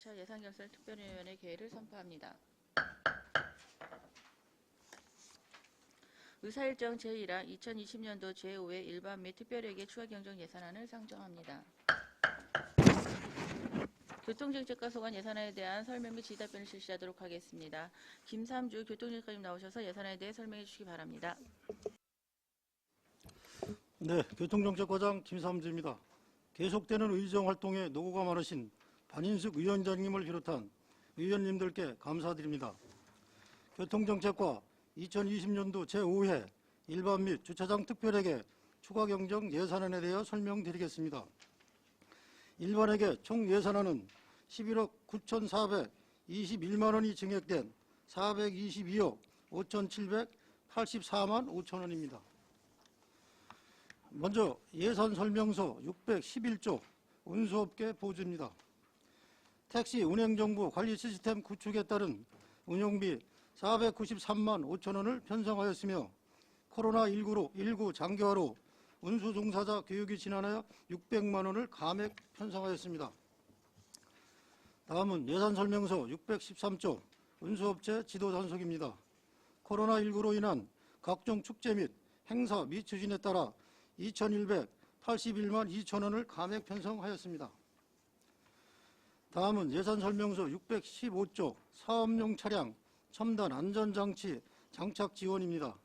차 예산결산 특별위원회 개회를 선포합니다. 의사일정 제1화 2020년도 제5회 일반 및 특별회계 추가경정 예산안을 상정합니다. 교통정책과 소관 예산안에 대한 설명 및 질의답변을 실시하도록 하겠습니다. 김삼주 교통정책관님 나오셔서 예산안에 대해 설명해 주시기 바랍니다. 네, 교통정책과장 김삼주입니다. 계속되는 의정 활동에 노고가 많으신 반인숙 위원장님을 비롯한 의원님들께 감사드립니다. 교통정책과 2020년도 제5회 일반 및 주차장 특별회계 추가 경정 예산안에 대해 설명드리겠습니다. 일반회계 총 예산안은 11억 9,421만 원이 증액된 422억 5,784만 5천 원입니다. 먼저 예산 설명서 611조 운수업계 보조입니다. 택시 운행정보 관리 시스템 구축에 따른 운영비 493만 5천 원을 편성하였으며 코로나19로 19 장기화로 운수 종사자 교육이 지난하여 600만 원을 감액 편성하였습니다. 다음은 예산 설명서 613조 운수업체 지도 단속입니다. 코로나19로 인한 각종 축제 및 행사 미추진에 따라 2,181만 2천 원을 감액 편성하였습니다. 다음은 예산 설명서 615조 사업용 차량 첨단 안전장치 장착 지원입니다.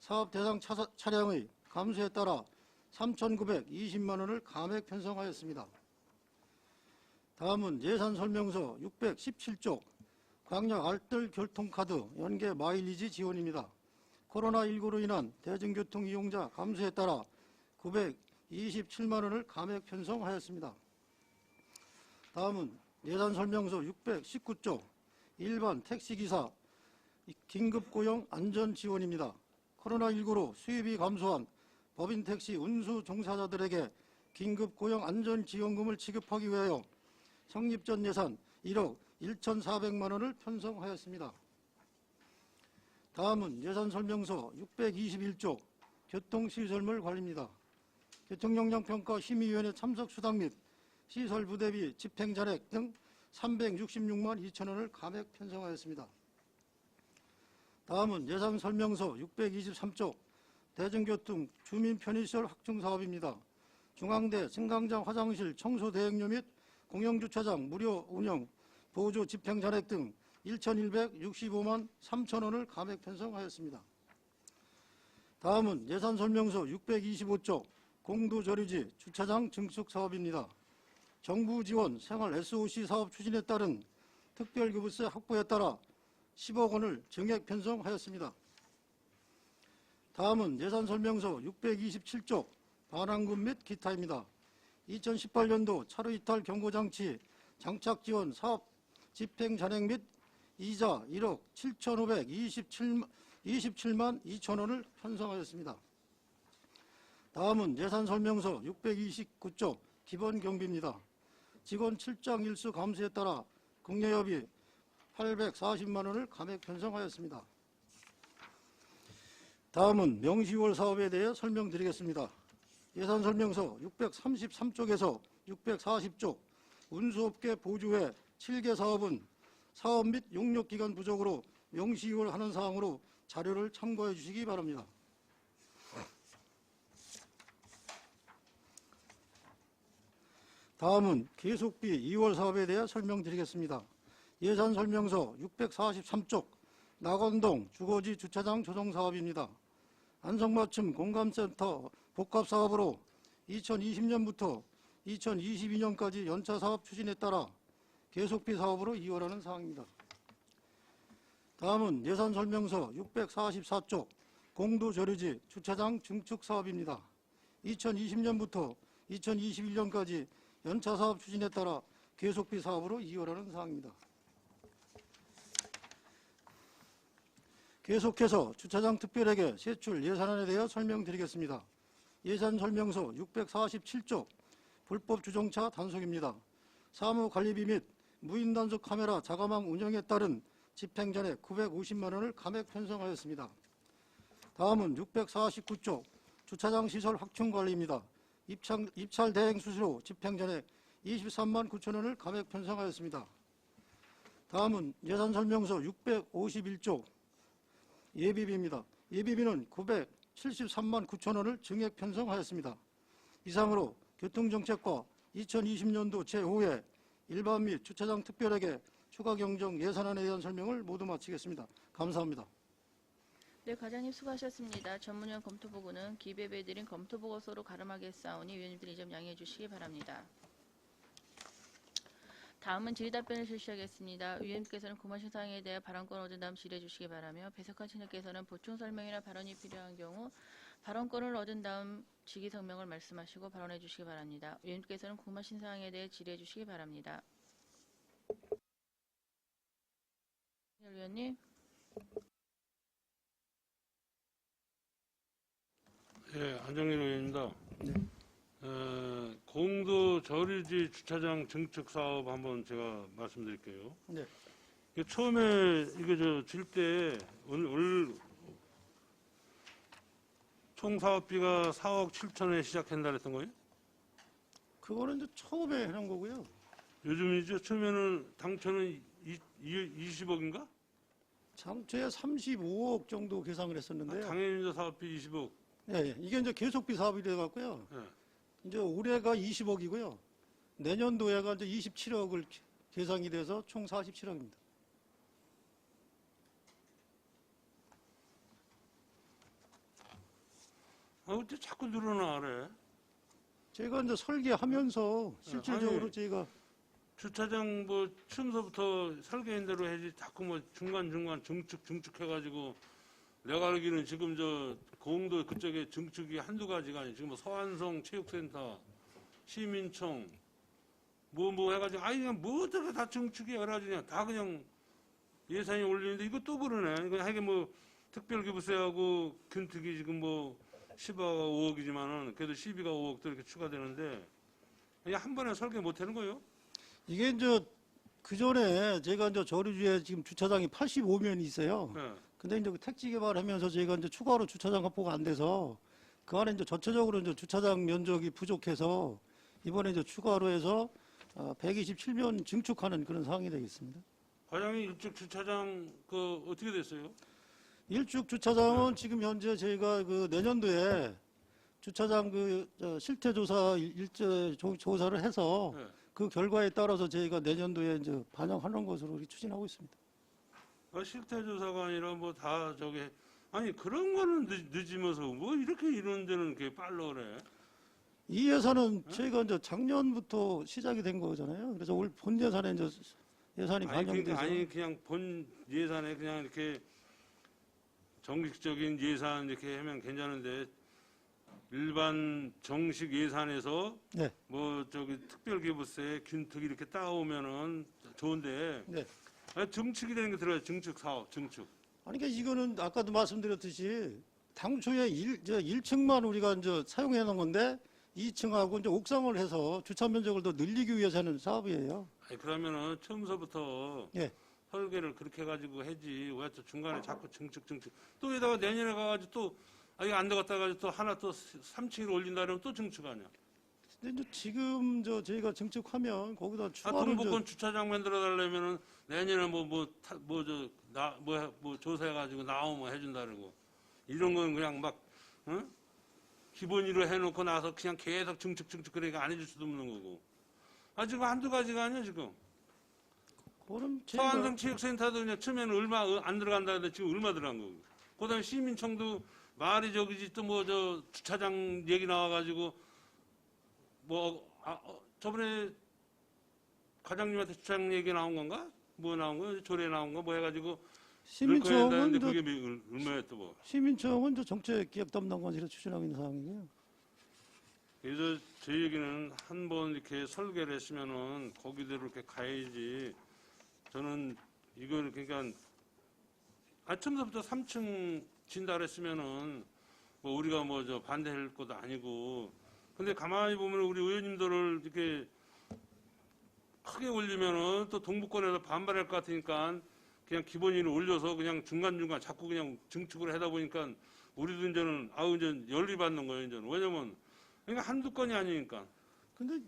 사업 대상 차, 차량의 감소에 따라 3,920만 원을 감액 편성하였습니다. 다음은 예산 설명서 617조 광역 알뜰 교통카드 연계 마일리지 지원입니다. 코로나19로 인한 대중교통 이용자 감소에 따라 927만 원을 감액 편성하였습니다. 다음은 예산 설명서 619조 일반 택시기사 긴급 고용 안전 지원입니다. 코로나19로 수입이 감소한 법인 택시 운수 종사자들에게 긴급 고용 안전 지원금을 지급하기 위하여 성립 전 예산 1억 1,400만 원을 편성하였습니다. 다음은 예산 설명서 621조 교통시설물 관리입니다. 교통역량평가 심의위원회 참석 수당 및 시설 부대비 집행 잔액 등 366만 2천 원을 감액 편성하였습니다. 다음은 예산 설명서 623조 대중교통 주민 편의시설 확충 사업입니다. 중앙대 승강장 화장실 청소 대행료 및 공영주차장 무료 운영 보조 집행 잔액 등 1,165만 3천 원을 감액 편성하였습니다. 다음은 예산 설명서 625조 공도저류지 주차장 증축 사업입니다. 정부 지원 생활 SOC 사업 추진에 따른 특별교부세 확보에 따라 10억 원을 증액 편성하였습니다. 다음은 예산 설명서 627조 반환금 및 기타입니다. 2018년도 차로 이탈 경고장치 장착 지원 사업 집행 잔액 및 이자 1억 7,527만 27만 2천 원을 편성하였습니다. 다음은 예산 설명서 629조 기본 경비입니다. 직원 출장 일수 감소에 따라 국내협이 840만 원을 감액 편성하였습니다. 다음은 명시월 사업에 대해 설명드리겠습니다. 예산 설명서 633쪽에서 640쪽 운수업계 보조회 7개 사업은 사업 및 용역기간 부족으로 명시월 하는 사항으로 자료를 참고해 주시기 바랍니다. 다음은 계속비 2월 사업에 대해 설명드리겠습니다. 예산 설명서 643쪽 낙원동 주거지 주차장 조성 사업입니다. 안성맞춤 공감센터 복합 사업으로 2020년부터 2022년까지 연차 사업 추진에 따라 계속비 사업으로 이월하는 사항입니다. 다음은 예산 설명서 644쪽 공도저류지 주차장 증축 사업입니다. 2020년부터 2021년까지 연차 사업 추진에 따라 계속비 사업으로 이월하는 사항입니다. 계속해서 주차장 특별회계 세출 예산안에 대해 설명드리겠습니다. 예산 설명서 647조 불법 주정차 단속입니다. 사무 관리비 및 무인 단속 카메라 자가망 운영에 따른 집행잔액 950만 원을 감액 편성하였습니다. 다음은 649조 주차장 시설 확충 관리입니다. 입찰, 입찰 대행 수수료 집행잔액 23만 9천 원을 감액 편성하였습니다. 다음은 예산 설명서 651조 예비비입니다. 예비비는 973만 9천 원을 증액 편성하였습니다. 이상으로 교통정책과 2020년도 제5회 일반 및 주차장 특별하게 추가 경정 예산안에 대한 설명을 모두 마치겠습니다. 감사합니다. 네, 과장님 수고하셨습니다. 전문위원 검토보고는 기재배드린 검토보고서로 가름하겠사오니 위원님들 이 점 양해해 주시기 바랍니다. 다음은 질의답변을 실시하겠습니다. 위원님께서는 구마신 사항에 대해 발언권 얻은 다음 질의해 주시기 바라며 배석한 친구께서는 보충 설명이나 발언이 필요한 경우 발언권을 얻은 다음 직위 성명을 말씀하시고 발언해 주시기 바랍니다. 위원님께서는 구마신 사항에 대해 질의해 주시기 바랍니다. 위원님. 예, 안정일 의원입니다. 에, 공도 저류지 주차장 증축 사업 한번 제가 말씀드릴게요. 네. 이게 처음에 이거 저질때 올, 총 사업비가 4억 7천에 시작한다 그랬던 거예요? 그거는 이제 처음에 해놓은 거고요. 요즘이죠. 처음에는 당초는 이, 20억인가? 장초에 35억 정도 계상을 했었는데요. 당연히 사업비 20억. 예, 예. 이게 이제 계속비 사업이 돼 갖고요. 예. 이제 올해가 20억이고요. 내년도에가 이제 27억을 계상이 돼서 총 47억입니다. 아, 어째 자꾸 늘어나 그래? 제가 이제 설계하면서 실질적으로 아니, 제가 주차장 뭐 처음서부터 설계한 대로 해야지 자꾸 뭐 중간중간 증축 증축해가지고 내가 알기는 지금 저 공도 그쪽에 증축이 한두 가지가 아니고 지금 뭐 서안성 체육센터 시민청 뭐 뭐 해가지고 아니 그냥 뭐 어떻게 다 증축이 여러 가지 그냥 다 그냥 예산이 올리는데 이거 또 그러네 이거 하게 뭐 특별기부세하고 균특이 지금 뭐 10억 5억이지만은 그래도 12가 5억 도 이렇게 추가되는데 그냥 한 번에 설계 못 하는 거예요? 이게 이제 그 전에 제가 이제 저류주에 지금 주차장이 85면이 있어요. 네. 근데 이제 그 택지 개발하면서 제가 이제 추가로 주차장 확보가 안 돼서 그 안에 이제 전체적으로 이제 주차장 면적이 부족해서 이번에 이제 추가로 해서 127면 증축하는 그런 상황이 되겠습니다. 과장이 일찍 주차장 그 어떻게 됐어요? 일축 주차장은 지금 현재 저희가 그 내년도에 주차장 그저 실태 조사 일- 일제 조- 조사를 해서 네. 그 결과에 따라서 저희가 내년도에 이제 반영하는 것으로 추진하고 있습니다. 아, 실태 조사가 아니라 뭐 다 저게 아니 그런 거는 늦, 늦으면서 뭐 이렇게 이런 데는 이렇게 빨라 그래? 이 예산은 저희가 이제 작년부터 시작이 된 거잖아요. 그래서 올 본 예산에 이제 예산이 아니 반영돼서 아니 그냥 본 예산에 그냥 이렇게 정식적인 예산 이렇게 하면 괜찮은데 일반 정식 예산에서 네. 뭐 저기 특별기부세 균특 이렇게 따오면은 좋은데 네. 아니, 증축이라는 게 들어요 증축 사업 증축 아니 그러니까 이거는 아까도 말씀드렸듯이 당초에 일, 저 1층만 우리가 이제 사용해 놓은 건데 2층하고 이제 옥상을 해서 주차 면적을 더 늘리기 위해서 하는 사업이에요. 아니, 그러면은 처음서부터 예. 설계를 그렇게 해가지고 해지 왜 또 중간에 자꾸 증축 증축 또 여기다가 내년에 가가지고 또 아, 이거 안 되겠다 가지고 또 하나 또 3층으로 올린다 그러면 또 증축 아니야 근데 지금 저 저희가 증축하면 거기다 아, 추가로 동북권 주차장 만들어 달라면은 내년에 뭐 뭐 뭐 저 나 뭐 뭐 조사해 가지고 나오면 해준다 그러고 이런 건 그냥 막 응? 기본으로 해놓고 나서 그냥 계속 증축 증축 그러니까 안 해줄 수도 없는 거고. 아 지금 한두 가지가 아니야 지금 서안성 체육센터도 그냥 처음에는 얼마 어, 안 들어간다 근데 지금 얼마 들어간 거고. 그다음에 시민청도 말이 저기지 또 뭐 저 주차장 얘기 나와가지고 뭐 아, 어, 저번에 과장님한테 주차장 얘기 나온 건가 뭐 나온 거 조례 나온 거 뭐 해가지고 시민청은 저, 그게 미- 얼- 얼마였다 뭐 시민청은 저 정책 기획 담당관실에 추진하고 있는 상황이고요. 그래서 저희 얘기는 한 번 이렇게 설계를 했으면은 거기대로 이렇게 가야지. 저는 이걸 그러니까 아침부터 3층 진다 그랬으면은 뭐 우리가 뭐 저 반대할 것도 아니고. 근데 가만히 보면 우리 의원님들을 이렇게 크게 올리면은 또 동북권에서 반발할 것 같으니까 그냥 기본인을 올려서 그냥 중간중간 자꾸 그냥 증축을 하다 보니까 우리도 이제는 아우 이제 열리 받는 거예요, 이제는. 왜냐면 그러니까 한두 건이 아니니까. 근데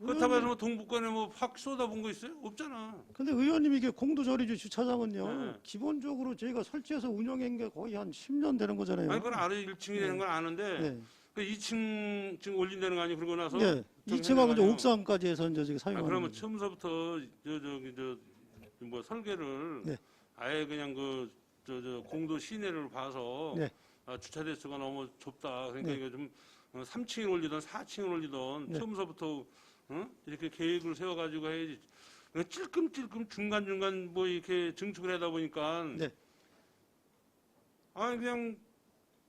그렇다고 해서 뭐 동북권에 뭐 확 쏟아본 거 있어요? 없잖아. 근데 의원님 이게 공도저리주 주차장은요. 네. 기본적으로 저희가 설치해서 운영한 게 거의 한 10년 되는 거잖아요. 아니 그건 아래 1층이 되는 건 아는데 네. 그 2층 지금 올린다는 거 아니에요? 그러고 나서 예. 저기 2층하고 이제. 옥상까지 해서 이제 지금 아, 사용하는 그러면 거죠. 처음서부터 저 저기 저뭐 설계를 네. 아예 그냥 그 저 저 공도 시내를 봐서 네. 아, 주차 대수가 너무 좁다. 그러니까 네. 이거 좀 3층을 올리던 4층을 올리던 네. 처음서부터 어? 이렇게 계획을 세워가지고 해야지. 그냥 찔끔찔끔 중간 중간 뭐 이렇게 증축을 하다 보니까 네. 아 그냥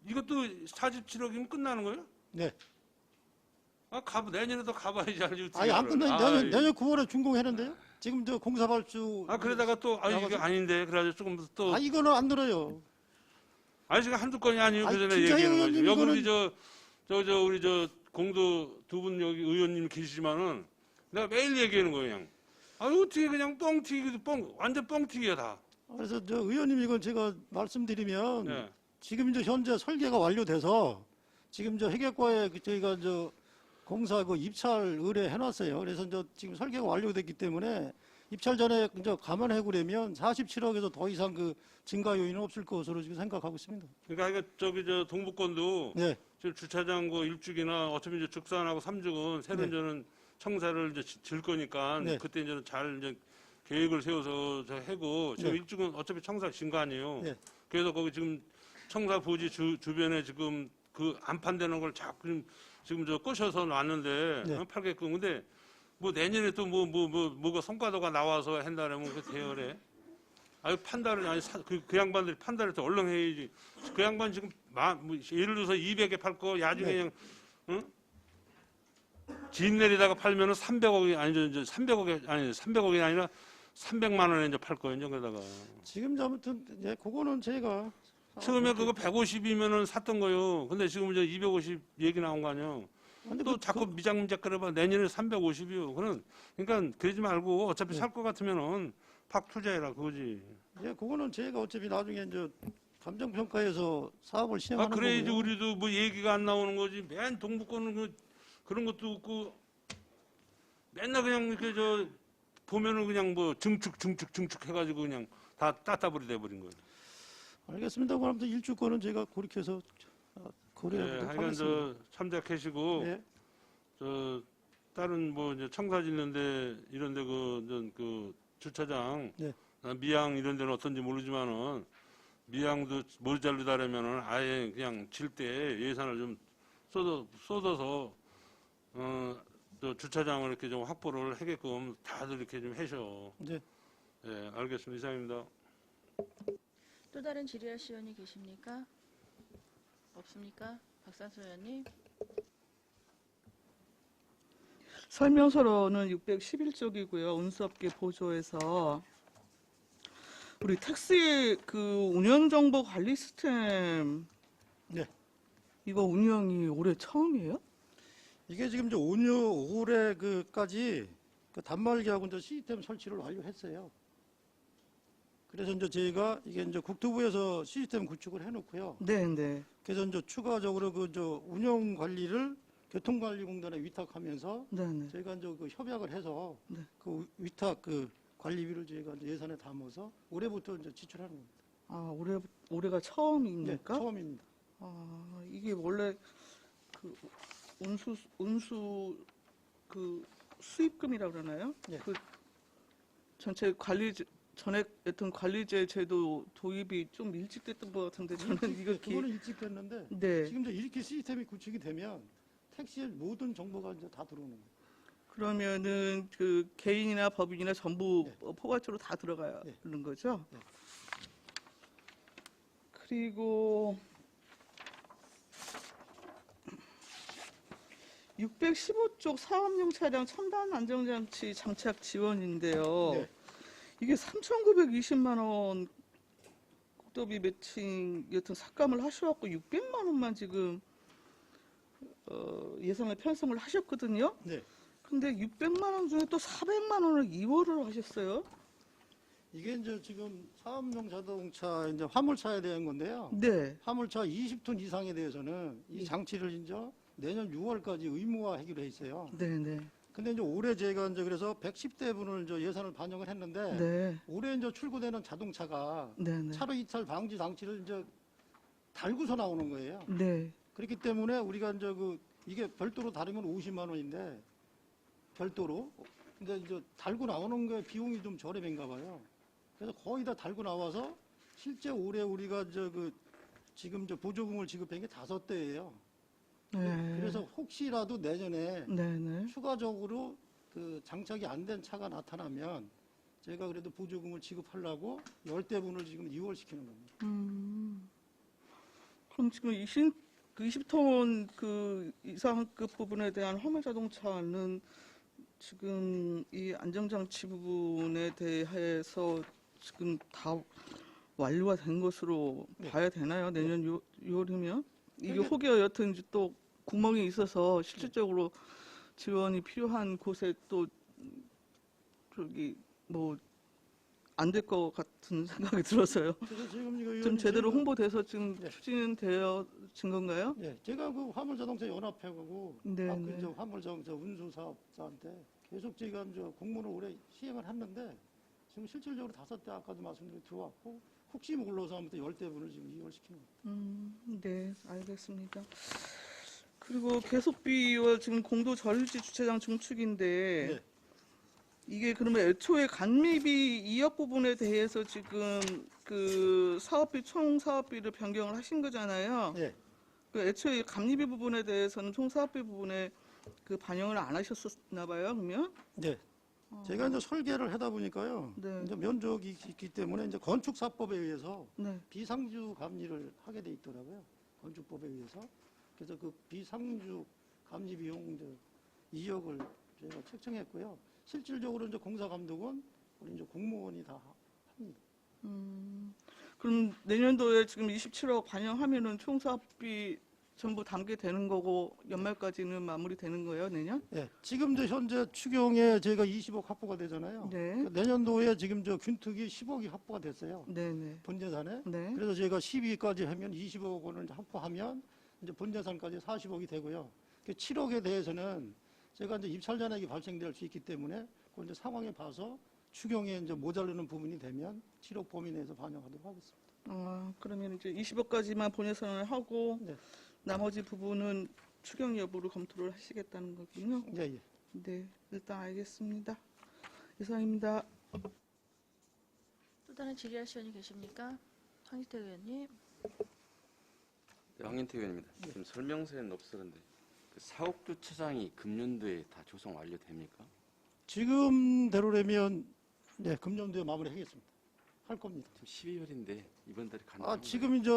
이것도 47억이면 끝나는 거예요? 네. 아, 가 내년에도 가봐야지 알지. 아니 안. 끝나 아, 내년 이- 내년 9월에 준공했는데요. 지금 저 공사 발주 아 그러다가 또 아 이게 아닌데 그래가지고 조금 또 아 이거는 안 늘어요. 아니 지금 한두 건이 아니에요. 아니, 그 전에 얘기하는. 의원님, 여기 우리 이거는- 저저 저 우리 저 공도 두 분 여기 의원님 계시지만은 내가 매일 얘기하는 거예요. 그냥. 아 어떻게 그냥 뻥튀기 뻥 완전 뻥튀기야 다. 그래서 저 의원님 이건 제가 말씀드리면 네. 지금 이제 현재 설계가 완료돼서 지금 저 회계과에 그 저희가 저 공사 그 입찰 의뢰 해 놨어요. 그래서 저 지금 설계가 완료됐기 때문에 입찰 전에 이제 감안해 보려면 47억에서 더 이상 그 증가 요인은 없을 것으로 지금 생각하고 있습니다. 그러니까 이거 저기 저 동북권도 네, 지금 주차장 그 일죽이나 어차피 이제 죽산하고 삼죽은 새로 네. 이제는 청사를 이제 지- 질 거니까 네. 그때 이제는 잘 이제 계획을 세워서 저 해고 지금 네. 일죽은 어차피 청사 진거 아니에요. 네. 그래서 거기 지금 청사 부지 주, 주변에 지금 그 안판되는 걸 자꾸 지금, 저 꼬셔서 놨는데 네. 어, 팔게끔 근데 뭐 내년에 또 뭐 뭐 뭐 뭐, 가 성과도가 나와서 한다라면 그 대열에 아유 판단을 아니 사- 그, 그 양반들이 판단을 더 얼른 해야지 그 양반 지금 마, 뭐 예를 들어서 200에 팔 거 야중에 네. 그냥 응? 진 내리다가 팔면은 300억이 아니죠 이제 300억이 아니 300억이 아니라 300만 원에 이제 팔 거예요 이제 그러다가 지금 아무튼 예, 그거는 제가 처음에 그거 150이면은 샀던 거요. 근데 지금 이제 250 얘기 나온 거 아니에요? 근데 또 그- 자꾸 미장미작 그래봐. 내년에 350이요. 그는 그러니까 그러지 말고 어차피 네. 살것 같으면은 팍 투자해라 그거지. 예, 그거는 제가 어차피 나중에 이제 감정 평가에서 사업을 아 시행하는 그래야지 거고요. 우리도 뭐 얘기가 안 나오는 거지. 맨 동북권은 그 그런 것도 없고 맨날 그냥 이렇게 저 보면은 그냥 뭐 증축 증축 증축 해가지고 그냥 다 따따블이 돼버린 거예요. 알겠습니다. 그럼 아무튼 일주권은 제가 고lik해서 아, 예, 고려하도록 하여간 하겠습니다. 저 참작하시고 예, 저 다른 뭐 이제 청사 짓는데 이런데 그, 저, 그 주차장 네. 아, 미양 이런 데는 어떤지 모르지만은 미양도 모자르다라면은 아예 그냥 질 때 예산을 좀 쏟아, 쏟아서 어, 저 주차장을 이렇게 좀 확보를 하게끔 다들 이렇게 좀 해셔. 이제 예, 알겠습니다. 이상입니다. 또 다른 질의할 시원이 계십니까? 없습니까? 박산수 의원님. 설명서로는 611쪽이고요. 운수업계 보조에서 우리 택시 그 운영 정보 관리 시스템 네. 이거 운영이 올해 처음이에요? 이게 지금 이제 5년 올해 그까지 그 단말기하고 이제 시스템 설치를 완료했어요. 그래서 이제 저희가 이게 이제 국토부에서 시스템 구축을 해놓고요. 네, 네. 그래서 이제 추가적으로 그 저 운영 관리를 교통관리공단에 위탁하면서 네, 네. 저희가 이제 그 협약을 해서 네. 그 위탁 그 관리비를 저희가 예산에 담아서 올해부터 이제 지출하는 겁니다. 아, 올해 올해가 네, 처음입니까? 처음입니다. 아, 이게 원래 그 운수 운수 그 수입금이라 그러나요? 네. 그 전체 관리 전에 했던 관리제 제도 도입이 좀 일찍 됐던 것 같은데 저는 이거 기... 그거는 일찍 됐는데 네. 지금 이제 이렇게 시스템이 구축이 되면 택시의 모든 정보가 이제 다 들어오는 거예요. 그러면은 그 개인이나 법인이나 전부 네. 어, 포괄적으로 다 들어가는 네. 거죠. 네. 그리고 615쪽 사업용 차량 첨단 안정장치 장착 지원인데요. 네. 이게 3,920만 원 국도비 매칭 여튼 삭감을 하셔갖고 600만 원만 지금 어, 예산을 편성을 하셨거든요. 네. 근데 600만 원 중에 또 400만 원을 2월을 하셨어요. 이게 이제 지금 사업용 자동차 이제 화물차에 대한 건데요. 네. 화물차 20톤 이상에 대해서는 이 예. 장치를 이제 내년 6월까지 의무화하기로 해 있어요. 네, 네. 근데 이제 올해 제가 이제 그래서 110대 분을 이제 예산을 반영을 했는데 네, 올해 이제 출고되는 자동차가 네, 네, 차로 이탈 방지 장치를 이제 달고서 나오는 거예요. 네, 그렇기 때문에 우리가 이제 그 이게 별도로 다르면 50만 원인데 별도로 근데 이제 달고 나오는 게 비용이 좀 저렴한가 봐요. 그래서 거의 다 달고 나와서 실제 올해 우리가 이제 그 지금 저 보조금을 지급한 게 다섯 대예요. 네. 그래서 혹시라도 내년에 네, 네. 추가적으로 그 장착이 안 된 차가 나타나면 제가 그래도 보조금을 지급하려고 열대분을 지금 2월 시키는 겁니다. 음. 그럼 지금 20, 그 20톤 그 이상급 부분에 대한 화물 자동차는 지금 이 안정장치 부분에 대해서 지금 다 완료가 된 것으로 네. 봐야 되나요? 내년 6, 6월이면? 이게 근데- 혹여 여튼 이제 또 구멍이 있어서 실질적으로 지원이 필요한 곳에 또 저기 뭐 안 될 것 같은 생각이 들어서요. 좀 제대로 홍보돼서 지금 네. 추진되어진 건가요? 예, 제가 그 화물자동차 연합회하고 네, 아, 그 네. 저 화물자동차 운수사업자한테 계속 제가 저 공문을 올해 시행을 했는데 지금 실질적으로 다섯 대 아까도 말씀드린 들어왔고 혹시 몰라서 아무튼 열 대 분을 지금 이월 시키는 거예요. 음, 네, 알겠습니다. 그리고 계속비와 지금 공도 전유지 주차장 증축인데 네. 이게 그러면 애초에 간미비 2억 부분에 대해서 지금 그 사업비 총 사업비를 변경을 하신 거잖아요. 예. 그 애초에 감리비 부분에 대해서는 총 사업비 부분에 그 반영을 안 하셨었나 봐요. 그러면 네. 제가 이제 설계를 하다 보니까요. 네. 이제 면적이 있기 때문에 이제 건축사법에 의해서 네. 비상주 감리를 하게 돼 있더라고요. 건축법에 의해서. 그래서 그 비상주 감리 비용 이제 2억을 저희가 책정했고요. 실질적으로 이제 공사 감독은 우리 이제 공무원이 다 합니다. 음, 그럼 내년도에 지금 27억 반영하면은 총 사업비 전부 담게 되는 거고 연말까지는 마무리되는 거예요 내년? 예. 지금 저 현재 추경에 저희가 20억 확보가 되잖아요. 네, 그 내년도에 지금 저 균특이 10억이 확보가 됐어요. 네, 네, 본 예산에. 네. 그래서 저희가 12위까지 하면 20억 원을 확보하면 이제 본 예산까지 40억이 되고요. 그 7억에 대해서는 제가 이제 입찰 잔액이 발생될 수 있기 때문에 그 이제 상황에 봐서 추경에 이제 모자르는 부분이 되면 7억 범위 내에서 반영하도록 하겠습니다. 아, 그러면 이제 20억까지만 본예산을 하고 네. 나머지 부분은 추경 여부를 검토를 하시겠다는 거군요. 예, 예. 네, 일단 알겠습니다. 이상입니다. 또 다른 질의하실 의원이 계십니까? 황희태 의원님. 네, 황인태 의원입니다. 지금 설명서에는 없어 근데 그 사옥 주차장이 금년도에 다 조성 완료됩니까? 지금대로라면 네, 금년도에 마무리하겠습니다. 할 겁니다. 지금 12월인데 이번 달에 가능한 아, 지금 이제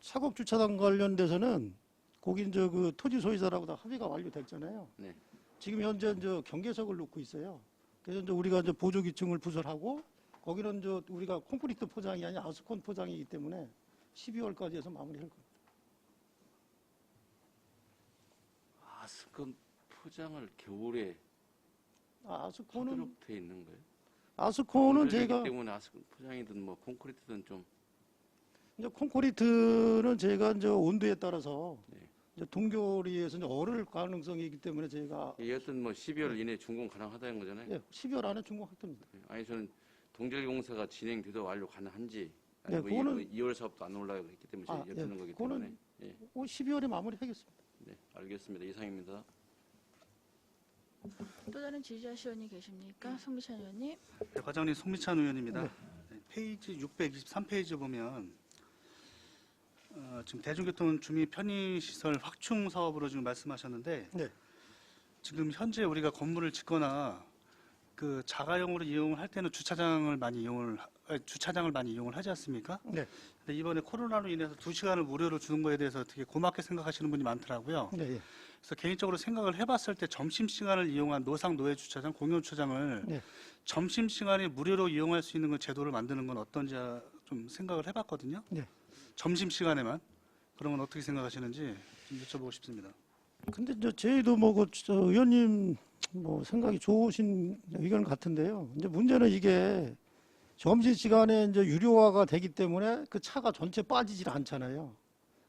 사곡 주차장 관련돼서는 거기 이제 그 토지 소유자라고 다 합의가 완료됐잖아요. 네. 지금 현재 이제 경계석을 놓고 있어요. 그래서 이제 우리가 이제 보조 기층을 부설하고 거기는 이제 우리가 콘크리트 포장이 아니라 아스콘 포장이기 때문에 12월까지 해서 마무리할 겁니다. 아스콘 포장을 겨울에 아, 하도록 돼 있는 거예요? 아스콘은 겨울이기 제가 때문에 아스콘 포장이든 뭐 콘크리트든 좀 이제 콘크리트는 제가 이제 온도에 따라서 네. 이제 동결위에서 이제 얼을 가능성이 있기 때문에 제가 예, 여튼 뭐 12월 이내 준공 가능하다는 거잖아요. 예, 12월 안에 준공할 겁니다. 네. 아니 저는 동절 공사가 진행돼도 완료 가능한지 네, 아니 뭐 그거는- 2월 사업도 안 올라가고 있기 때문에 아, 여쭙는 예, 거기 그거는- 때문에 예, 12월에 마무리하겠습니다. 네, 알겠습니다. 이상입니다. 또 다른 질의하실 의원이 계십니까? 송미찬 의원님. 네, 과장님 송미찬 의원입니다. 네, 페이지 623페이지 보면 어, 지금 대중교통 주민 편의시설 확충 사업으로 지금 말씀하셨는데 네. 지금 현재 우리가 건물을 짓거나 그 자가용으로 이용을 할 때는 주차장을 많이 이용을 하- 주차장을 많이 이용을 하지 않습니까? 네. 근데 이번에 코로나로 인해서 두 시간을 무료로 주는 거에 대해서 되게 고맙게 생각하시는 분이 많더라고요. 네, 예. 그래서 개인적으로 생각을 해봤을 때 점심 시간을 이용한 노상 노예 주차장, 공용 주차장을 네. 점심 시간에 무료로 이용할 수 있는 그 제도를 만드는 건 어떤지 좀 생각을 해봤거든요. 네. 점심 시간에만 그런 건 어떻게 생각하시는지 좀 여쭤보고 싶습니다. 근데 저희도 뭐, 그, 저, 의원님 뭐 생각이 좋으신 의견 같은데요. 이제 문제는 이게 점심 시간에 이제 유료화가 되기 때문에 그 차가 전체 빠지질 않잖아요.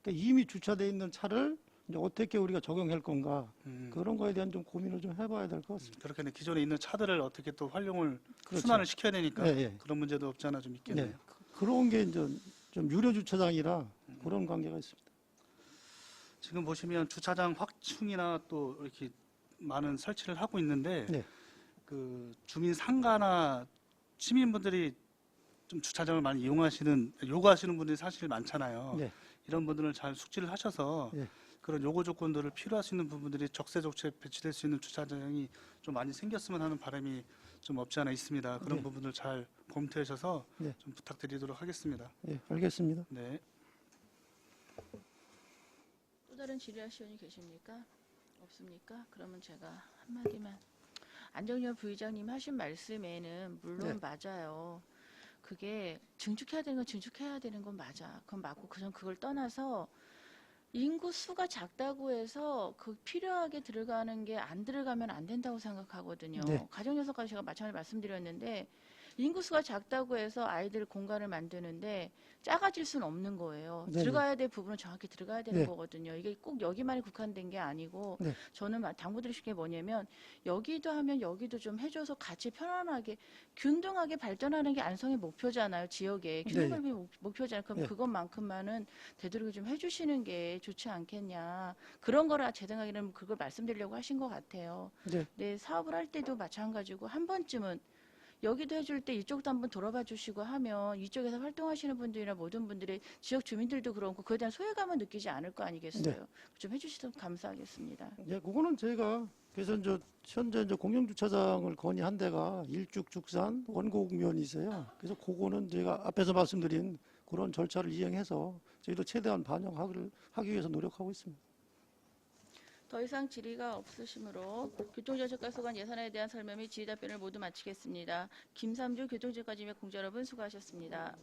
그러니까 이미 주차돼 있는 차를 이제 어떻게 우리가 적용할 건가 음, 그런 거에 대한 좀 고민을 좀 해봐야 될 것 같습니다. 그렇겠네. 기존에 있는 차들을 어떻게 또 활용을 그렇죠. 순환을 시켜야 되니까 예, 예. 그런 문제도 없지 않아 좀 있겠네요. 네, 그- 그런 게 이제 좀 유료 주차장이라 그런 관계가 있습니다. 지금 보시면 주차장 확충이나 또 이렇게 많은 설치를 하고 있는데 네. 그 주민 상가나 시민분들이 좀 주차장을 많이 이용하시는 요구하시는 분들이 사실 많잖아요. 네. 이런 분들을 잘 숙지를 하셔서 네. 그런 요구 조건들을 필요하시는 부분들이 적세적소에 배치될 수 있는 주차장이 좀 많이 생겼으면 하는 바람이 좀 없지 않아 있습니다. 그런 네. 부분들 잘 검토해 주셔서 네. 좀 부탁드리도록 하겠습니다. 예, 알겠습니다. 네. 또 다른 질의하시는 분 계십니까? 없습니까? 그러면 제가 한마디만. 안정열 부의장님 하신 말씀에는 물론 맞아요. 그게 증축해야 되는 건 증축해야 되는 건 맞아. 그건 맞고 그전 그걸 떠나서 인구 수가 작다고 해서 그 필요하게 들어가는 게 안 들어가면 안 된다고 생각하거든요. 네. 가정요소까지 제가 마찬가지로 말씀드렸는데 인구 수가 작다고 해서 아이들 공간을 만드는데 작아질 수는 없는 거예요. 네네. 들어가야 될 부분은 정확히 들어가야 되는 네. 거거든요. 이게 꼭 여기만이 국한된 게 아니고 네. 저는 싶은 게 뭐냐면 여기도 하면 여기도 좀 해줘서 같이 편안하게 균등하게 발전하는 게 안성의 목표잖아요. 지역에 네. 균등한 목- 목표잖아요. 그럼 네. 그것만큼만은 되도록 좀 해주시는 게 좋지 않겠냐. 그런 거라 제 생각에는 그걸 말씀드리려고 하신 것 같아요. 네. 네, 사업을 할 때도 마찬가지고 한 번쯤은 여기도 해줄 때 이쪽도 한번 돌아봐 주시고 하면 이쪽에서 활동하시는 분들이나 모든 분들이 지역 주민들도 그렇고 그에 대한 소외감을 느끼지 않을 거 아니겠어요. 네. 좀 해주시면 감사하겠습니다. 예, 그거는 저희가 그래서 이제 현재 이제 공영 주차장을 건의한 데가 일죽 죽산 원곡면이 있어요. 그래서 그거는 저희가 앞에서 말씀드린 그런 절차를 이행해서 저희도 최대한 반영하기 하기 위해서 노력하고 있습니다. 더 이상 질의가 없으시므로 교통정책과소관 예산에 대한 설명 및 질의 답변을 모두 마치겠습니다. 김삼주 교통정책과지회 공자 여러분 수고하셨습니다.